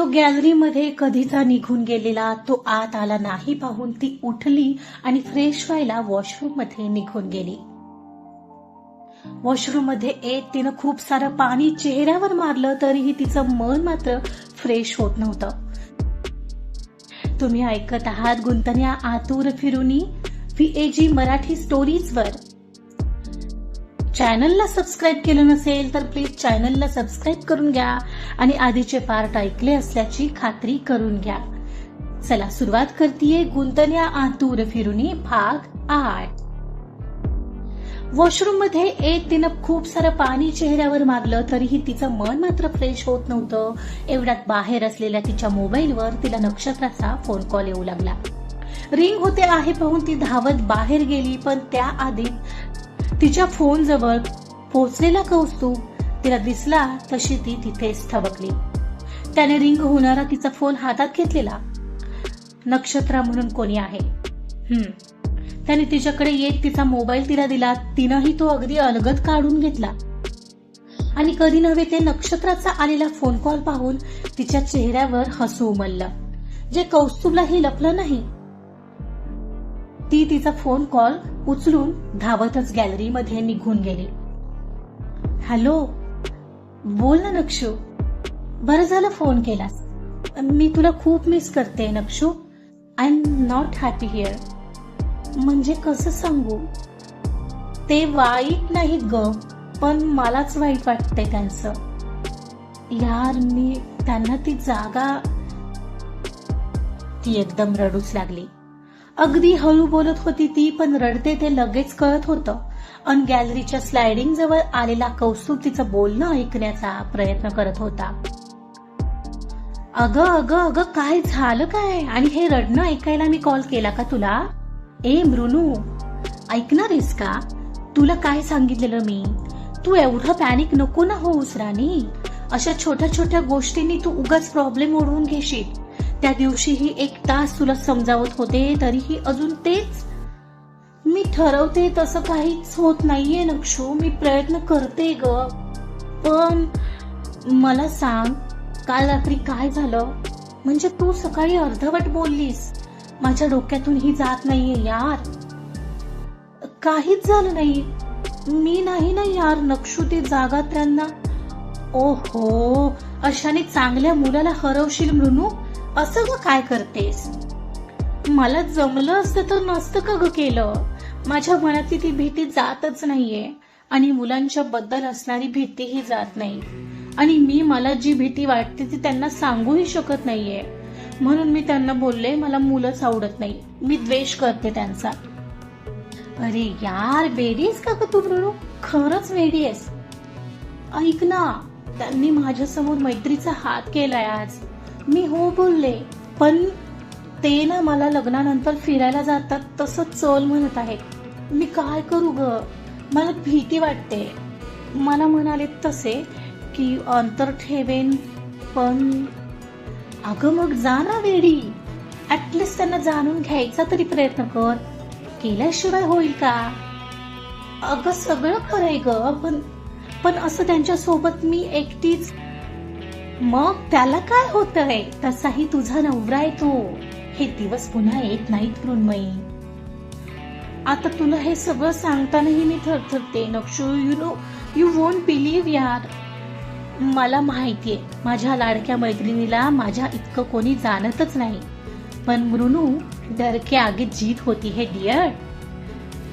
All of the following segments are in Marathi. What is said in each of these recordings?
तो गॅलरीमध्ये कधीचा निघून गेलेला तो आत आला नाही पाहून ती उठली आणि फ्रेश व्हायला वॉशरूममध्ये निघून गेली. वॉशरूममध्ये येत तिनं खूप सारं पाणी चेहऱ्यावर मारलं तरीही तिचं मन मात्र फ्रेश होत नव्हतं. तुम्ही ऐकत आहात गुंतण्या आतूर फिरुनी व्हीएजी मराठी स्टोरीज वर. चॅनलला सबस्क्राईब केलं नसेल तर प्लीज चॅनलला सबस्क्राईब करून घ्या आणि आधीचे पार्ट ऐकले असल्याची खात्री करून घ्या. चला सुरुवात करतीये गुंतण्या आतूर फिरुनी भाग आठ. वॉशरूममध्ये एक तिनं खूप सारं पाणी चेहऱ्यावर मागलं तरीही तिचं मन मात्र फ्रेश होत नव्हतं. एवढ्यात बाहेर असलेल्या तिच्या मोबाईलवर तिला नक्षत्राचा फोन कॉल येऊ लागला. रिंग होते आहे पाहून ती धावत बाहेर गेली पण त्याआधी तिच्या फोन जवळ पोहोचलेला कौस्तुभ तिला दिसला तशी ती तिथेच थबकली. त्याने रिंग होणारा तिचा फोन हातात घेतलेला. नक्षत्रा म्हणून कोणी आहे? हम्म. त्याने तिच्याकडे येत तिचा मोबाईल तिला दिला. तिनंही तो अगदी अलगद काढून घेतला. आणि कधी नव्हे ते नक्षत्राचा आलेला फोन कॉल पाहून तिच्या चेहऱ्यावर हसू उमललं. जे कौस्तुभलाही लपलं नाही ती तिचा फोन कॉल उचलून धावतच गॅलरीमध्ये निघून गेली. हॅलो बोल ना नक्षू. बरं झालं फोन केलास. मी तुला खूप मिस करते Nakshu. I am not happy here म्हणजे कसं सांगू? ते वाईट नाहीत ग पण मलाच वाईट वाटतंय त्यांचं. यार मी त्यांना ती जागा ती एकदम रडूच लागली. अगदी हळू बोलत होती ती पण रडते ते लगेच कळत होतं. अन गॅलरीच्या स्लायडिंग जवळ आलेला कौस्तुभ तिचं बोलणं ऐकण्याचा प्रयत्न करत होता. अगं अगं अगं काय झालं काय? आणि हे रडणं ऐकायला मी कॉल केला का तुला? ए मृनू ऐकणार आहेस का? तुला काय सांगितलेलं मी? तू एवढं पॅनिक नको ना होऊस राणी. अशा छोट्या छोट्या गोष्टींनी तू उगाच प्रॉब्लेम ओढवून घेशील. त्या दिवशीही एक तास तुला समजावत होते तरीही अजून तेच. मी ठरवते तसं काहीच होत नाहीये नक्षू. मी प्रयत्न करते ग. पण मला सांग काल रात्री काय झालं? म्हणजे तू सकाळी अर्धवट बोललीस. माझ्या डोक्यातून ही जात नाहीये यार. काहीच झालं नाही. मी नाही ना यार नक्षू. ते जागा त्यांना ओहो अशाने चांगल्या मुलाला हरवशील मृनू असं ग काय करतेस? मला जमलं असतं तर नसतं का ग केलं? माझ्या मनातली ती भीती जातच नाहीये. आणि मुलांच्या बद्दल असणारी भीतीही जात नाही. आणि मी मला जी भीती वाटते ती त्यांना सांगूही शकत नाहीये. म्हणून मी त्यांना बोलले मला मुलंच आवडत नाही. मी द्वेष करते त्यांचा. अरे यार वेडीस का ग तू मृणू? खरंच वेडी आहेस ऐक ना त्यांनी माझ्यासमोर मैत्रीचा हात केलाय आज. मी हो बोलले पण ते ना मला लग्नानंतर फिरायला जातात तसं चल म्हणत आहेत. मी काय करू ग? मला भीती वाटते. मला म्हणाले तसे की अंतर ठेवेन पण अगं मग जा ना वेडी. ॲटलिस्ट त्यांना जाणून घ्यायचा तरी प्रयत्न कर. केल्याशिवाय होईल का? अगं सगळं खरंय ग पण पण असं त्यांच्यासोबत मी एकटीच मग त्याला काय होतंय? तसाही तुझा नवरा आहे तो. हे दिवस पुन्हा येत नाहीत मृण्मयी. आता तुला हे सगळं सांगतानाही मी थरथरते. Nakshu you know you won't believe यार. मला माहितीये माझ्या लाडक्या मैत्रिणीला माझ्या इतकं कोणी जाणतच नाही. पण मृनू डरके आगे जीत होती हे डिअर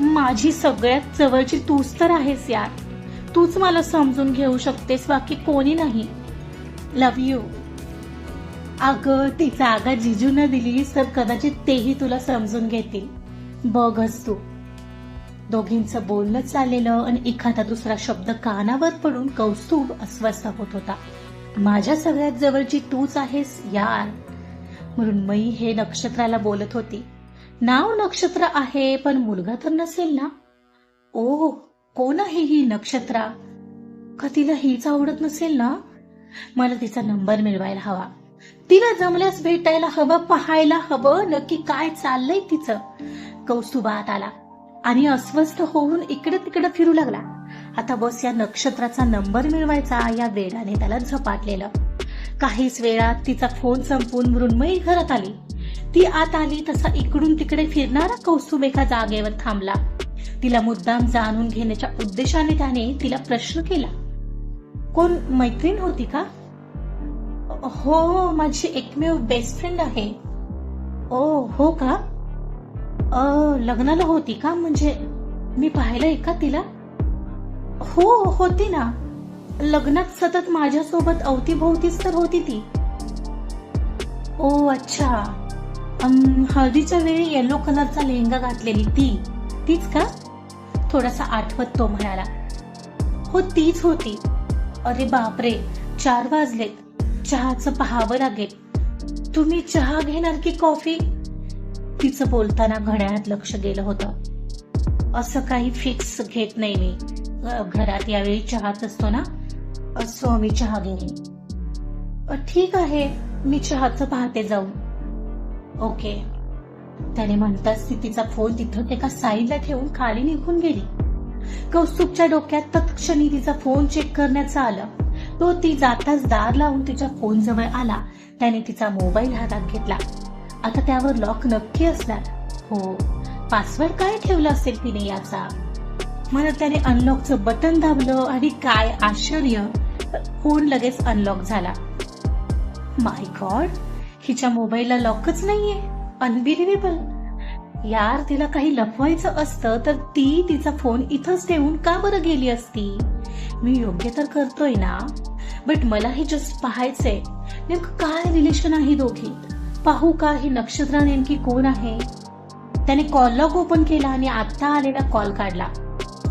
माझी सगळ्यात जवळची तूच तर आहेस यार. तूच मला समजून घेऊ शकतेस बाकी कोणी नाही. लव यू अगं ती जागा जिजून दिलीस तर कदाचित तेही तुला समजून घेतील. बघच तू. दोघींचं बोलणं चाललेलं आणि एखादा दुसरा शब्द कानावर पडून कौस्तुभ अस्वस्थ होत होता. माझ्या सगळ्यात जवळची तूच आहेस यार. मृण्मयी हे नक्षत्राला बोलत होती. नाव नक्षत्र आहे पण मुलगा तर नसेल ना? ओ कोण आहे ही नक्षत्रा? का तिला हीच आवडत नसेल ना? मला तिचा नंबर मिळवायला हवा. तिला जमल्यास भेटायला हवं पाहायला हवं नक्की काय चाललंय तिचं. कौस्तुभात आला आणि अस्वस्थ होऊन इकडे तिकडे फिरू लागला. आता बस या नक्षत्राचा नंबर मिळवायचा या वेळाने त्याला झपाटलेलं. काहीच वेळात तिचा फोन संपून मृण्मयी घरात आली. ती आत आली तसा इकडून तिकडे फिरणारा कौस्तुभ एका जागेवर थांबला. तिला मुद्दाम जाणून घेण्याच्या उद्देशाने त्याने तिला प्रश्न केला. कोण मैत्रीण होती का? हो, हो माझी एकमेव बेस्ट फ्रेंड आहे. ओ हो का? लग्नाला होती का? म्हणजे मी पाहिलंय का तिला? हो होती ना. लग्नात सतत माझ्यासोबत अवतीभोवतीच तर होती ती. ओ अच्छा. हळदीच्या वेळी येलो कलरचा लेहंगा घातलेली ती. तीच का? थोडासा आठवत तो म्हणाला. हो तीच होती. अरे बापरे चार वाजलेत चहाचं पहावं लागेल. तुम्ही चहा घेणार की कॉफी? तिचं बोलताना घड्याळात लक्ष गेलं होतं. असं काही फिक्स घेत नाही मी. घरात यावेळी चहाच असतो ना? असो मी चहा घेईन ठीक आहे मी चहाचं पाहते जाऊन ओके. त्याने म्हणताच ती तिचा फोन तिथं एका साईडला ठेवून खाली निघून गेली. कौस्तुभच्या डोक्यात तत्क्षणी तिचा फोन चेक करण्याचं आलं. तो ती जाताच दार लावून तिच्या फोन जवळ आला. त्याने तिचा मोबाईल हातात घेतला. आता त्यावर लॉक नक्की असणार. हो. पासवर्ड काय ठेवला असेल तिने याचा? मला त्याने अनलॉकचं बटन दाबलं आणि काय आश्चर्य. फोन लगेच अनलॉक झाला. माय गॉड हिच्या मोबाईलला लॉकच नाहीये. अनबिलिव्हेबल यार तिला काही लपवायचं असतं तर ती तिचा फोन इथंच ठेवून का बरं गेली असती? मी योग्य तर करतोय ना? बट मला हे जस्ट पाहायचंय. नेमकं काय रिलेशन आहे दोघी? पाहू का ही नक्षत्रा नेमकी कोण आहे? त्याने कॉल लॉग ओपन केला आणि आता आलेला कॉल काढला.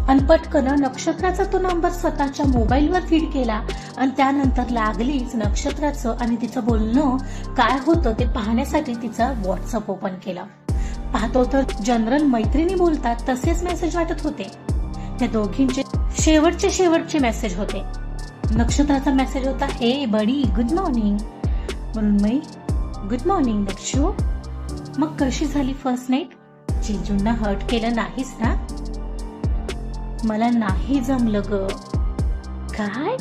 आणि पटकन नक्षत्राचा तो नंबर स्वतःच्या मोबाईलवर फीड केला. आणि त्यानंतर लागलीच नक्षत्राचं आणि तिचं बोलणं काय होतं ते पाहण्यासाठी तिचा व्हॉट्सअप ओपन केला. पाहतो तर जनरल मैत्रिणी बोलतात तसेच मेसेज वाटत होते. त्या दोघींचे शेवटचे शेवटचे मेसेज होते. नक्षत्राचा मेसेज होता hey buddy good morning Mrunmayi good morning Nakshu मग कशी झाली फर्स्ट नाईट जिजूंना हर्ट केलं नाहीस ना? मला नाही जमलं ग. काय?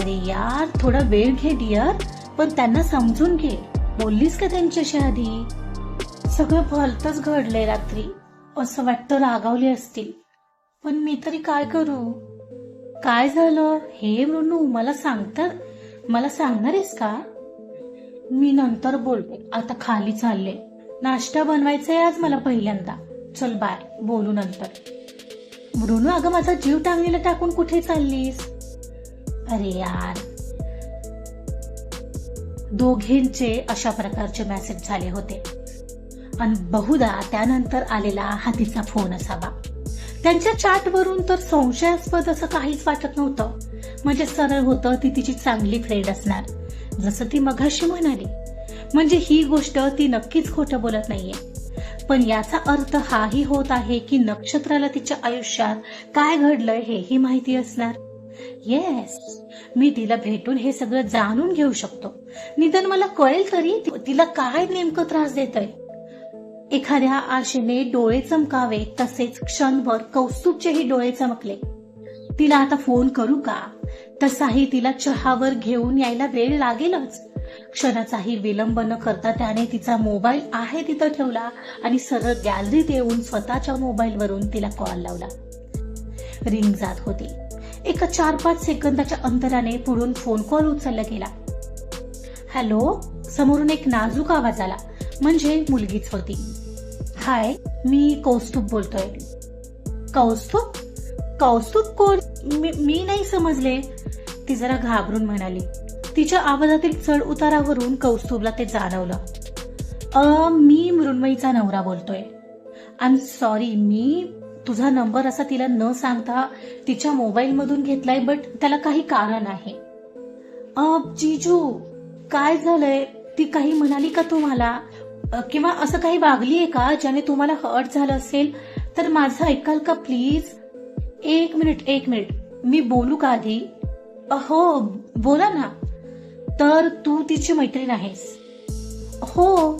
अरे यार थोडा वेळ घे डिअर पण त्यांना समजून घे. बोललीस का त्यांच्याशी आधी? सगळं भलतंच घडलंय रात्री. असं वाटतं रागावले असतील. पण मी तरी काय करू? काय झालं? हे मृणू मला सांगतात मला सांगणार आहेस का? मी नंतर बोलते. आता खाली चालले. नाश्ता बनवायचा आहे आज मला पहिल्यांदा. चल बाय. बोलू नंतर. मृणू अगं माझा जीव टांगणीला टाकून कुठे चाललीस? अरे यार. दोघींचे अशा प्रकारचे मेसेज झाले होते. आणि बहुधा त्यानंतर आलेला हा तिचा फोन असावा. त्यांच्या चॅटवरून तर संशयास्पद असं काहीच वाटत नव्हतं. म्हणजे सरळ होतं ती तिची चांगली फ्रेंड असणार. जसं ती मघाशी म्हणाली. म्हणजे ही गोष्ट ती नक्कीच खोटं बोलत नाहीये. पण याचा अर्थ हाही होत आहे की नक्षत्राला तिच्या आयुष्यात काय घडलंय हेही माहिती असणार? येस मी तिला भेटून हे सगळं जाणून घेऊ शकतो. निदान मला कळेल तरी तिला काय नेमकं त्रास देत एखाद्या आशेने डोळे चमकावे तसेच क्षणभर कौस्तुभचेही डोळे चमकले. तिला आता फोन करू का? तसाही तिला चहावर घेऊन यायला वेळ लागेलच. क्षणाचाही विलंब न करता त्याने तिचा मोबाईल आहे तिथं ठेवला आणि सरळ गॅलरीत येऊन स्वतःच्या मोबाईलवरून तिला कॉल लावला. रिंग जात होती. एका चार पाच सेकंदाच्या अंतराने पुढून फोन कॉल उचलला गेला. हॅलो? समोरून एक नाजूक आवाज आला. म्हणजे मुलगीच होती. हाय मी कौस्तुभ बोलतोय. कौस्तुभ? कौस्तुभ कोण? मी मी नाही समजले. ती जरा घाबरून म्हणाली. तिच्या आवाजातील चढ उतारावरून कौस्तुभला ते जाणवलं. अ मी मृण्मयीचा नवरा बोलतोय. आय एम सॉरी मी तुझा नंबर असा तिला न सांगता तिच्या मोबाईल मधून घेतलाय बट त्याला काही कारण आहे. अ जिजू काय झालंय? ती काही म्हणाली का तुम्हाला किंवा असं काही वागलीये का ज्याने तुम्हाला हर्ट झालं असेल? तर माझं ऐकाल का प्लीज एक मिनिट एक मिनिट मी बोलू का आधी? हो बोला ना. तर तू तिची मैत्रीण आहेस. हो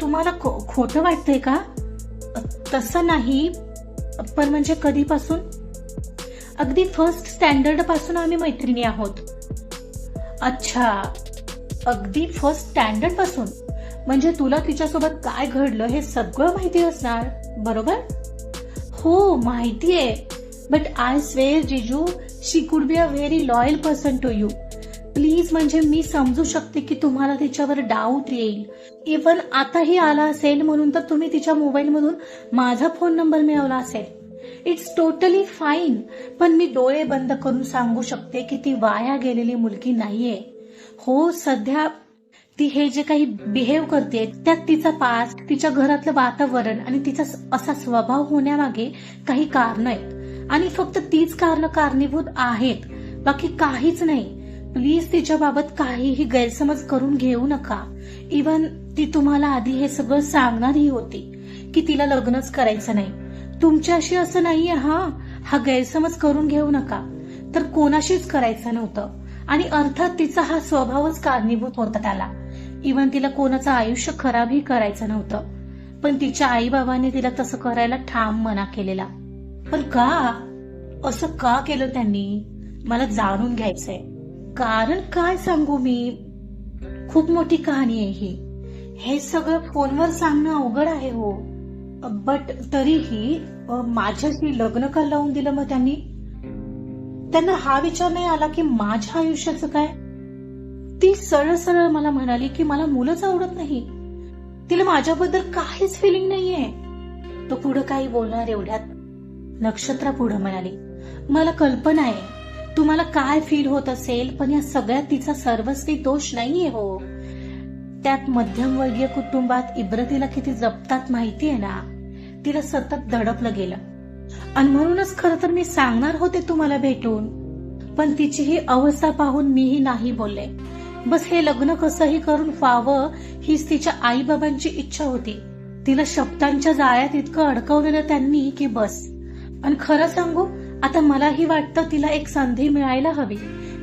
तुम्हाला खो- खोटं वाटतंय का? तसं नाही पण म्हणजे कधीपासून? अगदी फर्स्ट स्टँडर्डपासून आम्ही मैत्रिणी आहोत. अच्छा अगदी फर्स्ट स्टँडर्डपासून? म्हणजे तुला तिच्यासोबत काय घडलं हे सगळं माहिती असणार बरोबर? हो माहितीये. But I swear जिजू she could be a very loyal person to you please म्हणजे मी समजू शकते की तुम्हाला तिच्यावर डाऊट येईल. इवन आताही आला असेल म्हणून तर तुम्ही तिच्या मोबाईलमधून माझा फोन नंबर मिळवला असेल. इट्स टोटली फाईन पण मी डोळे बंद करून सांगू शकते की ती वाया गेलेली मुलगी नाहीये. हो सध्या ती हे जे काही बिहेव करते त्यात तिचा पास तिच्या घरातलं वातावरण आणि तिचा असा स्वभाव होण्यामागे काही कारण आहेत. आणि फक्त तीच कारण कारणीभूत आहेत. बाकी काहीच नाही. प्लीज तिच्या बाबत काहीही गैरसमज करून घेऊ नका. इवन ती तुम्हाला आधी हे सगळं सांगणारही होती की तिला लग्नच करायचं नाही. तुमच्याशी असं नाहीये हा. हा गैरसमज करून घेऊ नका. तर कोणाशीच करायचं नव्हतं. आणि अर्थात तिचा हा स्वभावच कारणीभूत होता त्याला. इवन तिला कोणाचं आयुष्य खराबही करायचं नव्हतं. पण तिच्या आई बाबांनी तिला तसं करायला ठाम मना केलेला. पण का? असं का केलं त्यांनी? मला जाणून घ्यायचंय. कारण काय सांगू मी? खूप मोठी कहाणी आहे ही. हे सगळं फोनवर सांगणं अवघड आहे हो. बट तरीही माझ्याशी लग्न का लावून दिलं मग त्यांनी? त्यांना हा विचार नाही आला की माझ्या आयुष्याचं काय? ती सरळ सरळ मला म्हणाली की मला मुलंच आवडत नाही. तिला माझ्याबद्दल काहीच फिलिंग नाहीये. तो पुढं काही बोलणार एवढ्यात. नक्षत्रा पुढं म्हणाली मला कल्पना आहे. तुम्हाला काय फील होत असेल पण या सगळ्यात तिचा सर्वस्वी दोष नाहीये हो. त्यात मध्यमवर्गीय कुटुंबात इब्रतीला किती जपतात माहितीये ना? तिला सतत दडपलं गेलं. आणि म्हणूनच खरं तर मी सांगणार होते तुम्हाला भेटून. पण तिची ही अवस्था पाहून मीही नाही बोलले. बस हे लग्न कसंही करून व्हावं हीच तिच्या आई बाबांची इच्छा होती. तिला शब्दांच्या जाळ्यात इतकं अडकवलेलं त्यांनी की बस. आणि खरं सांगू आता मलाही वाटतं तिला एक संधी मिळायला हवी.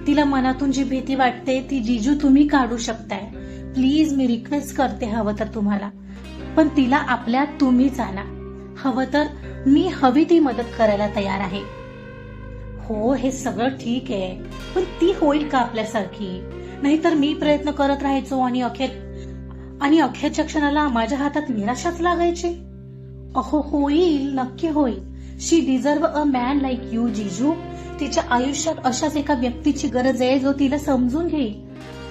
तिला मनातून जी भीती वाटते ती जिजू तुम्ही काढू शकताय. प्लीज मी रिक्वेस्ट करते हवं तर तुम्हाला. पण तिला आपल्या तुम्हीच आणा. हवं तर मी हवी ती मदत करायला तयार आहे. हो हे सगळं ठीक आहे. पण ती होईल का आपल्यासारखी? नाहीतर मी प्रयत्न करत राहायचो आणि अखेर आणि अखेरच्या क्षणाला माझ्या हातात निराशाच लागायची. अहो होईल नक्की होईल. She deserve a man like you जिजू. तिच्या आयुष्यात अशाच एका व्यक्तीची गरज आहे जो तिला समजून घेईल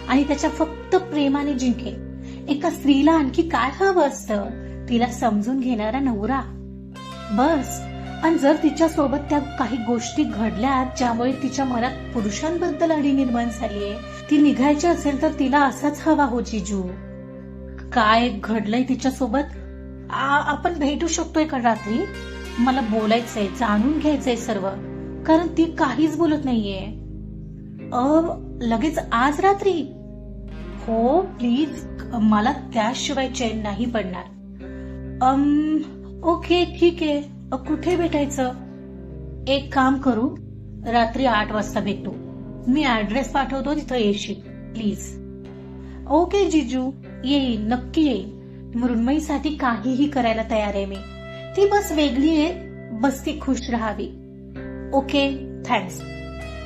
आणि त्याच्या फक्त प्रेमाने जिंकेल. एका स्त्रीला आणखी काय हवं असतं? तिला समजून घेणारा नवरा. बस. आणि जर तिच्या सोबत त्या काही गोष्टी घडल्या ज्यामुळे तिच्या मनात पुरुषांबद्दल अडी निर्माण झालीये ती निघायची असेल तर तिला असाच हवा हो जिजू. काय घडलंय तिच्या सोबत आपण भेटू शकतोय का रात्री? मला बोलायचंय जाणून घ्यायचंय सर्व कारण ती काहीच बोलत नाहीये. अ लगेच आज रात्री? हो प्लीज मला त्याशिवाय चैन नाही पडणार. अम ओके ठीक आहे. कुठे भेटायचं? एक काम करू रात्री आठ वाजता भेटू. मी ऍड्रेस पाठवतो तिथं येशील. प्लीज ओके जिजू. येईल. नक्की येईल. मृण्मयीसाठी काहीही करायला तयार आहे मी. ती बस वेगळी आहे. बस ती खुश राहावी. ओके थँक्स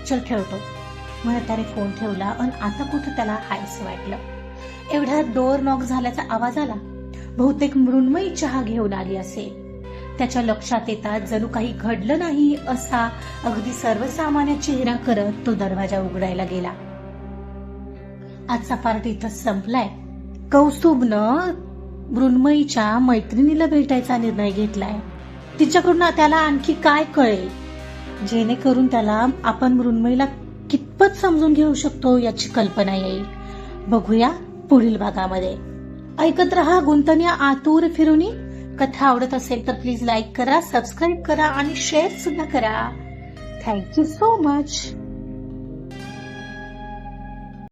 चल ठेवतो. म्हणत त्याने फोन ठेवला आणि आता कुठं त्याला हायस वाटलं. एवढ्या डोअर नॉक झाल्याचा आवाज आला. बहुतेक मृण्मयी चहा घेऊन आली असेल. त्याच्या लक्षात येतात जणू काही घडलं नाही असा अगदी सर्वसामान्य चेहरा करत तो दरवाजा उघडायला गेला. आजचा पार्ट इथं संपलाय. कौस्तुभनं मृण्मयीच्या मैत्रिणीला भेटायचा निर्णय घेतलाय. तिच्याकडून त्याला आणखी काय कळेल? जेणेकरून त्याला आपण मृण्मयीला कितपत समजून घेऊ शकतो याची कल्पना येईल. बघूया पुढील भागामध्ये. ऐकत रहा गुंतन्या आतूर फिरुनी. कथा आवडत असेल तर प्लीज लाईक करा सबस्क्राईब करा आणि शेअर सुद्धा करा. Thank you so much